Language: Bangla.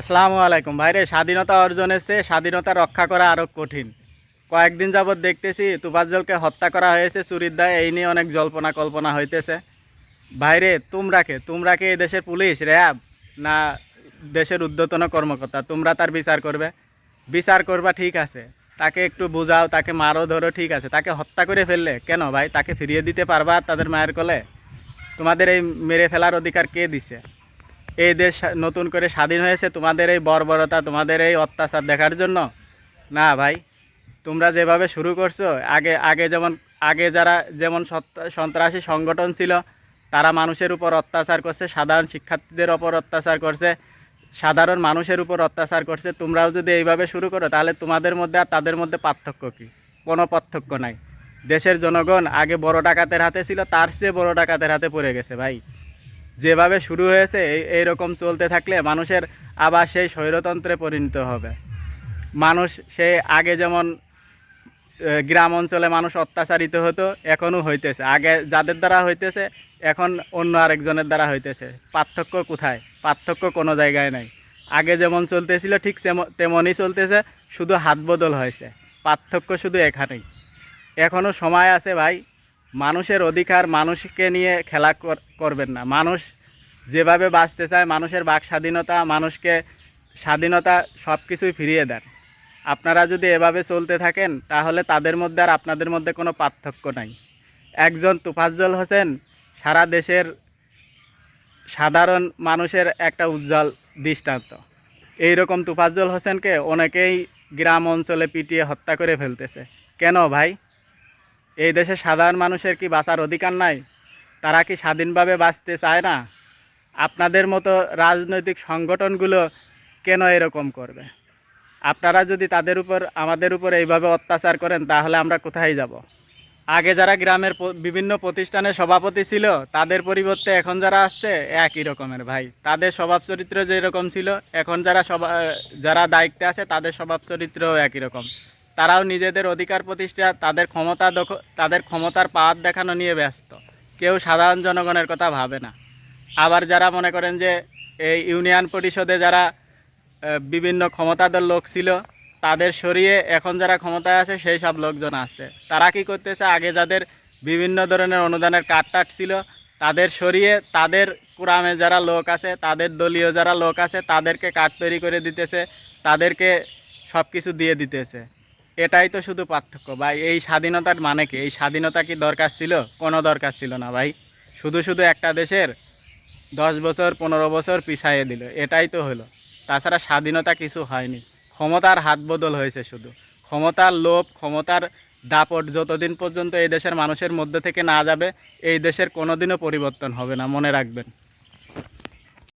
আসসালামু আলাইকুম। ভাইরে, স্বাধীনতা অর্জনের চেয়ে স্বাধীনতা রক্ষা করা আরও কঠিন। কয়েকদিন যাবৎ দেখতেছি তুফাজ্জলকে হত্যা করা হয়েছে চুরির দায় এই নিয়ে অনেক জল্পনা কল্পনা হইতেছে। ভাইরে, তোমরা কে? তোমরা কি দেশের পুলিশ, র্যাব, না দেশের ঊর্ধ্বতন কর্মকর্তা? তোমরা তার বিচার করবে? বিচার করবা ঠিক আছে। তাকে একটু বুঝাও, তাকে মারো, ধরো, ঠিক আছে। তাকে হত্যা করে ফেললে কেন ভাই? তাকে ফিরিয়ে দিতে পারবা তাদের মায়ের কোলে? তোমাদের এই মেরে ফেলার অধিকার কে দিছে? এই দেশ নতুন করে স্বাধীন হয়েছে, তোমাদের এই বর্বরতা, তোমাদের এই অত্যাচার দেখার জন্য? না ভাই, তোমরা যেভাবে শুরু করছ, আগে আগে যেমন, আগে যারা যেমন সন্ত্রাসী সংগঠন ছিল, তারা মানুষের উপর অত্যাচার করছে, সাধারণ শিক্ষার্থীদের ওপর অত্যাচার করছে, সাধারণ মানুষের উপর অত্যাচার করছে, তোমরাও যদি এইভাবে শুরু করো, তাহলে তোমাদের মধ্যে আর তাদের মধ্যে পার্থক্য কী? কোনো পার্থক্য নাই। দেশের জনগণ আগে বড় ডাকাতের হাতে ছিল, তার চেয়ে বড় ডাকাতের হাতে পড়ে গেছে ভাই। যেভাবে শুরু হয়েছে, এই, এইরকম চলতে থাকলে মানুষের আবার সেই স্বৈরতন্ত্রে পরিণত হবে। মানুষ সে আগে যেমন গ্রাম অঞ্চলে মানুষ অত্যাচারিত হতো, এখনও হইতেছে। আগে যাদের দ্বারা হইতেছে, এখন অন্য আরেকজনের দ্বারা হইতেছে। পার্থক্য কোথায়? পার্থক্য কোনো জায়গায় নাই। আগে যেমন চলতেছিল, ঠিক তেমনই চলতেছে, শুধু হাত বদল হয়েছে। পার্থক্য শুধু এখানেই। এখনও সময় আছে ভাই মানুষের অধিকার মানুষকে নিয়ে খেলা কর- করবেন না। মানুষ যেভাবে বাঁচতে চায়, মানুষের বাক স্বাধীনতা মানুষকে স্বাধীনতা সব কিছুই ফিরিয়ে দেন। আপনারা যদি এভাবে চলতে থাকেন, তাহলে তাদের মধ্যে আর আপনাদের মধ্যে কোনো পার্থক্য নাই। একজন তুফাজ্জল হোসেন সারা দেশের সাধারণ মানুষের একটা উজ্জ্বল দৃষ্টান্ত। এই রকম তুফাজ্জল হোসেনকে অনেকেই গ্রাম অঞ্চলে পিটিয়ে হত্যা করে ফেলতেছে। কেন ভাই? এই দেশে সাধারণ মানুষের কি বাঁচার অধিকার নাই? তারা কি স্বাধীনভাবে বাঁচতে চায় না? আপনাদের মতো রাজনৈতিক সংগঠনগুলো কেন এরকম করবে? আপনারা যদি তাদের উপর, আমাদের উপর এইভাবে অত্যাচার করেন, তাহলে আমরা কোথায় যাব? আগে যারা গ্রামের বিভিন্ন প্রতিষ্ঠানের সভাপতি ছিল, তাদের পরিবর্তে এখন যারা আসছে, একই রকমের ভাই। তাদের স্বভাব চরিত্র যেরকম ছিল, এখন যারা সভা, যারা দায়িত্বে আছে, তাদের স্বভাব চরিত্রও একই রকম। তারাও নিজেদের অধিকার প্রতিষ্ঠা, তাদের ক্ষমতা তাদের ক্ষমতার পাওয়ার দেখানো নিয়ে ব্যস্ত। কেউ সাধারণ জনগণের কথা ভাবে না। আবার যারা মনে করেন যে এই ইউনিয়ন পরিষদে যারা বিভিন্ন ক্ষমতাধর লোক ছিল, তাদের সরিয়ে এখন যারা ক্ষমতায় আছে, সেই সব লোকজন আছে। তারা কি করতেছে? আগে যাদের বিভিন্ন ধরনের অনুদানের কাট টাট ছিল, তাদের সরিয়ে তাদের গ্রামে যারা লোক আছে, তাদের দলীয় যারা লোক আছে, তাদেরকে কাঠ তৈরি করে দিতেছে, তাদেরকে সব কিছু দিয়ে দিতেছে। এটাই তো শুধু পার্থক্য। ভাই, এই স্বাধীনতার মানে কি? এই স্বাধীনতা কি দরকার ছিল? কোনো দরকার ছিল না, ভাই। শুধু শুধু একটা দেশের দশ বছর, পনেরো বছর পিছাইয়ে দিল। এটাই তো হলো। তাছাড়া স্বাধীনতা কিছু হয়নি। ক্ষমতার হাত বদল হয়েছে শুধু। ক্ষমতার লোভ, ক্ষমতার দাপট যতদিন পর্যন্ত এই দেশের মানুষের মধ্যে থেকে না যাবে, এই দেশের কোনোদিনও পরিবর্তন হবে না, মনে রাখবেন।